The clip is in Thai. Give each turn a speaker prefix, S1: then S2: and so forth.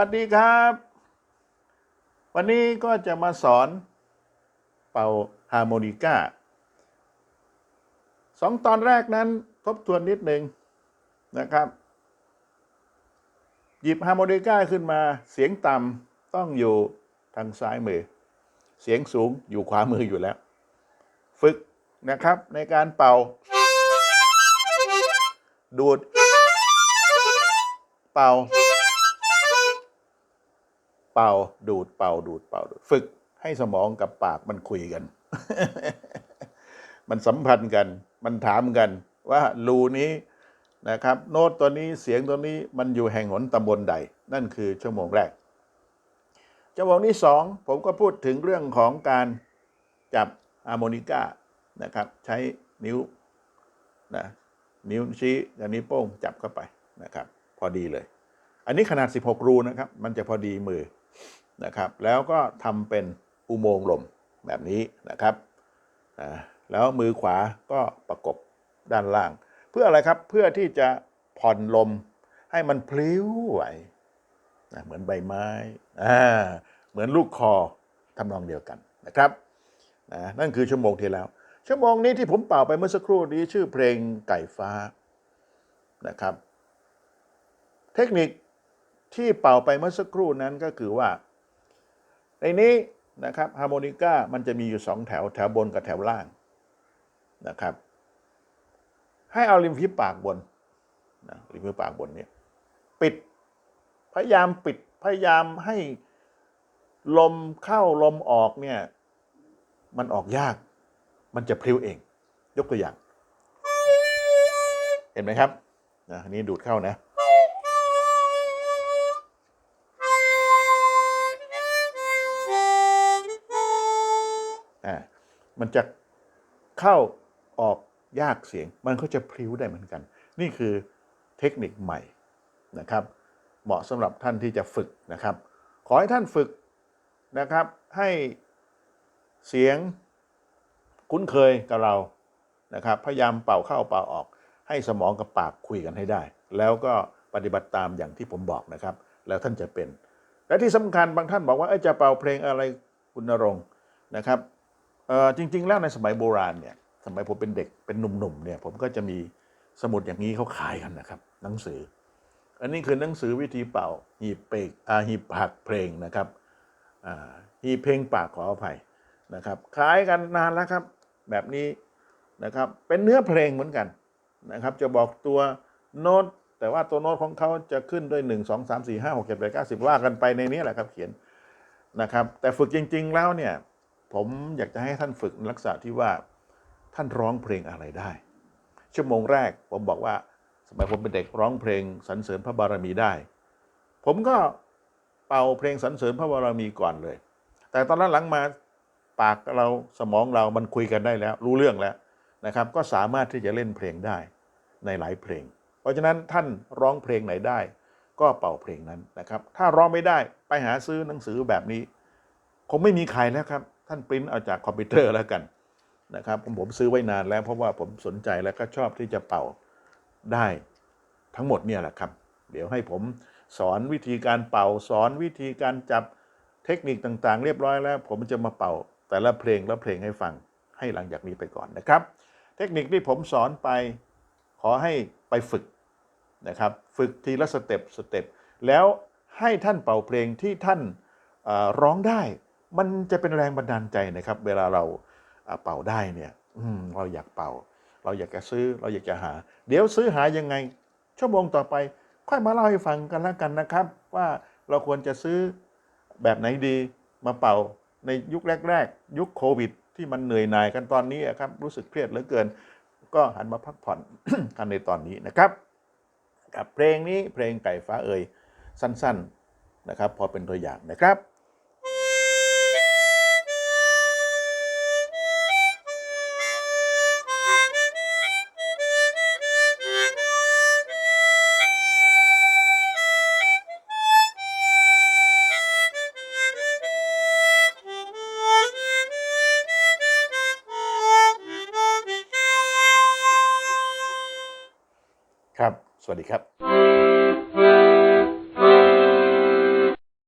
S1: วัสดีครับ วันนี้ก็จะมาสอนเป่าฮาร์โมนิก้าสองตอนแรกนั้นทบทวนนิดหนึ่งนะครับ หยิบฮาร์โมนิก้าขึ้นมาเสียงต่ำต้องอยู่ทางซ้ายมือ เสียงสูงอยู่ขวามืออยู่แล้ว ฝึกนะครับในการเป่า ดูด เป่า เป่าดูดเป่าดูดเป่าดูดฝึกให้สมองกับปากมันคุยกัน มันสัมพันธ์กัน มันถามกัน ว่ารูนี้นะครับ โน้ตตัวนี้เสียงตัวนี้มันอยู่แห่งหนตำบลใด นั่นคือชั่วโมงแรก ชั่วโมงที่สองผมก็พูดถึงเรื่องของการจับฮาร์โมนิก้านะครับ ใช้นิ้วนะนิ้วชี้กับนิ้วโป้งจับเข้าไปนะครับ พอดีเลย อันนี้ขนาด 16 รูนะครับ มันจะพอดีมือ นะครับ แล้วก็ทำเป็นอุโมงค์ลมแบบนี้นะครับแล้วมือขวาก็ประกบด้านล่าง เพื่ออะไรครับเพื่อที่จะผ่อนลมให้มันพลิ้วไหวเหมือนใบไม้เหมือนลูกคอทำนองเดียวกันนะครับนั่นคือชั่วโมงที่แล้ว ชั่วโมงนี้ที่ผมเป่าไปเมื่อสักครู่นี้ชื่อเพลงไก่ฟ้านะครับ เทคนิค ที่เป่าไปเมื่อสักครู่นั้นก็คือว่า ในนี้นะครับฮาร์โมนิก้ามันจะมีอยู่สองแถวแถวบนกับแถวล่างนะครับ ให้เอาริมฝีปากบนนะริมฝีปากบนเนี่ยปิดพยายามปิดพยายามให้ลมเข้าลมออกเนี่ยมันออกยาก มันจะพลิ้วเอง ยกตัวอย่าง เห็นไหมครับนะนนี้ดูดเข้านะ มันจะเข้าออกยากเสียง มันก็จะพลิ้วได้เหมือนกัน นี่คือเทคนิคใหม่นะครับ เหมาะสำหรับท่านที่จะฝึกนะครับ ขอให้ท่านฝึกนะครับให้เสียงคุ้นเคยกับเรานะครับ พยายามเป่าเข้าเป่าออก ให้สมองกับปากคุยกันให้ได้ แล้วก็ปฏิบัติตามอย่างที่ผมบอกนะครับ แล้วท่านจะเป็น และที่สำคัญบางท่านบอกว่าจะเป่าเพลงอะไรคุณนรงค์นะครับ จริง ๆ แล้วในสมัยโบราณเนี่ยสมัยผมเป็นเด็กเป็นหนุ่มๆเนี่ยผมก็จะมีสมุดอย่างนี้เขาขายกันนะครับ หนังสือ อันนี้คือหนังสือวิธีเป่าหีบเปกอาหีบผักเพลงนะครับหีบเพลงปากขออภัยนะครับขายกันนานแล้วครับ แบบนี้นะครับเป็นเนื้อเพลงเหมือนกันนะครับ จะบอกตัวโน้ตแต่ว่าตัวโน้ตของเขาจะขึ้นด้วย 1 2 3 4 5 6 7 8 9 10 ว่ากันไปในนี้แหละครับเขียนนะครับ แต่ฝึกจริง ๆ แล้วเนี่ย ผมอยากจะให้ท่านฝึกในลักษณะที่ว่าท่านร้องเพลงอะไรได้ ชั่วโมงแรกผมบอกว่า สมัยผมเป็นเด็กร้องเพลงสรรเสริญพระบารมีได้ ผมก็เป่าเพลงสรรเสริญพระบารมีก่อนเลย แต่ตอนนั้นหลังมาปากเราสมองเรามันคุยกันได้แล้ว รู้เรื่องแล้วนะครับ ก็สามารถที่จะเล่นเพลงได้ในหลายเพลง เพราะฉะนั้นท่านร้องเพลงไหนได้ ก็เป่าเพลงนั้นนะครับ ถ้าร้องไม่ได้ไปหาซื้อหนังสือแบบนี้ คงไม่มีใครแล้วครับ ท่านปริ้นเอาจากคอมพิวเตอร์แล้วกันนะครับผมผมซื้อไว้นานแล้วเพราะว่าผมสนใจแล้วก็ชอบที่จะเป่าได้ทั้งหมดเนี่ยแหละครับ เดี๋ยวให้ผมสอนวิธีการเป่าสอนวิธีการจับเทคนิคต่างๆ เรียบร้อยแล้ว ผมจะมาเป่าแต่ละเพลงละเพลงให้ฟังให้หลังจากนี้ไปก่อนนะครับ เทคนิคที่ผมสอนไปขอให้ไปฝึกนะครับ ฝึกทีละสเต็ปสเต็ปแล้วให้ท่านเป่าเพลงที่ท่านร้องได้ มันจะเป็นแรงบันดาลใจนะครับ เวลาเราเป่าได้เนี่ยอืเราอยากเป่า เราอยากจะซื้อเราอยากจะหา เดี๋ยวซื้อหายังไง ชั่วโมงต่อไป ค่อยมาเล่าให้ฟังกันแล้วกันนะครับ ว่าเราควรจะซื้อแบบไหนดีมาเป่าในยุคแรก ๆ ยุคโควิด ที่มันเหนื่อยหน่ายกันตอนนี้อะครับรู้สึกเครียดเหลือเกิน ก็หันมาพักผ่อนกันในตอนนี้นะครับกับเพลงนี้เพลงไก่ฟ้าเอ่ยสั้น ๆนะครับ พอเป็นตัวอย่างนะครับ ครับ สวัสดีครับ